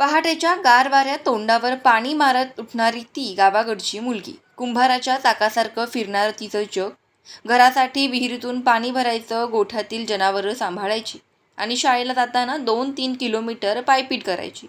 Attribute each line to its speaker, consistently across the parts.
Speaker 1: पहाटेच्या गार वाऱ्या तोंडावर पाणी मारत उठणारी ती गावाकडची मुलगी. कुंभाराच्या चाकासारखं फिरणारं तिचं जग. घरासाठी विहिरीतून पाणी भरायचं गोठ्यातील जनावरं सांभाळायची आणि शाळेला जाताना दोन तीन किलोमीटर पायपीट करायची.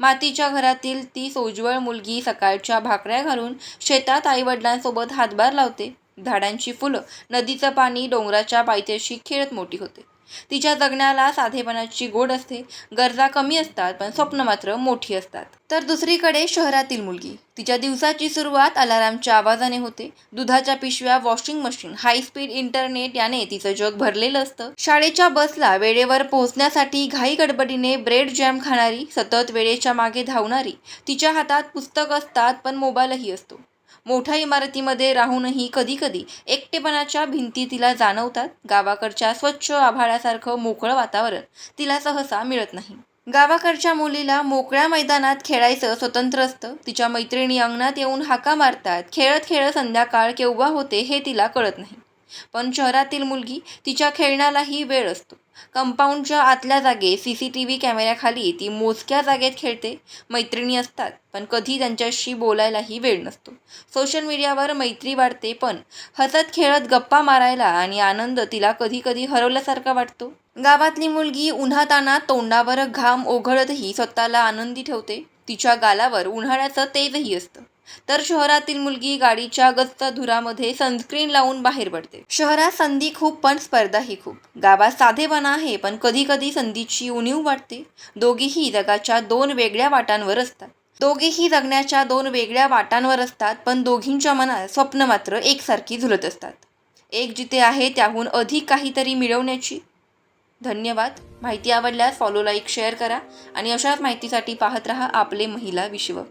Speaker 1: मातीच्या घरातील ती सोज्वळ मुलगी सकाळच्या भाकऱ्या घालून शेतात आईवडिलांसोबत हातभार लावते. झाडांची फुलं नदीचं पाणी डोंगराच्या पायथ्याशी खेळत मोठी होते. तिच्या जगण्याला साधेपणाची गोड असते गरजा कमी असतात पण स्वप्न मात्र मोठी असतात. तर दुसरीकडे शहरातील मुलगी. तिच्या दिवसाची सुरुवात अलारामच्या आवाजाने होते. दुधाच्या पिशव्या washing machine high speed internet याने तिचं जग भरलेलं असतं. शाळेच्या बसला वेळेवर पोहोचण्यासाठी घाई गडबडीने ब्रेड जॅम खाणारी सतत वेळेच्या मागे धावणारी तिच्या हातात पुस्तक असतात पण मोबाईलही असतो. मोठ्या इमारतीमध्ये राहूनही कधीकधी एकटेपणाच्या भिंती तिला जाणवतात. गावाकडच्या स्वच्छ आभाळासारखं मोकळं वातावरण तिला सहसा मिळत नाही. गावाकडच्या मुलीला मोकळ्या मैदानात खेळायचं स्वतंत्र असतं. तिच्या मैत्रिणी अंगणात येऊन हाका मारतात. खेळत खेळत संध्याकाळ केव्हा होते हे तिला कळत नाही. पण शहरातील मुलगी तिच्या खेळण्यालाही वेळ असतो. कंपाऊंडच्या आतल्या जागेत सी सी टी व्ही कॅमेऱ्याखाली ती मोजक्या जागेत खेळते मैत्रिणी असतात पण कधी त्यांच्याशी बोलायलाही वेळ नसतो. सोशल मीडियावर मैत्री वाढते पण हसत खेळत गप्पा मारायला आणि आनंद तिला कधी कधी हरवल्यासारखा वाटतो. गावातली मुलगी उन्हाताना तोंडावर घाम ओघळतही स्वतःला आनंदी ठेवते. तिच्या गालावर उन्हाळ्याचं तेजही असतं. तर शहरातील मुलगी गाडीच्या गस्त धुरामध्ये सनस्क्रीन लावून बाहेर पडते. शहरात संधी खूप पण स्पर्धाही खूप. गावात साधेपणा आहे पण कधी कधी संधीची उणीव वाटते दोघीही जगाच्या दोन वेगळ्या वाटांवर असतात. दोघेही जगण्याच्या दोन वेगळ्या वाटांवर असतात पण दोघींच्या मनात स्वप्न मात्र एकसारखी झुलत असतात. एक जिथे आहे त्याहून अधिक काहीतरी मिळवण्याची. धन्यवाद. माहिती आवडल्यास फॉलो लाईक शेअर करा आणि अशाच माहितीसाठी पाहत रहा आपले महिला विश्व.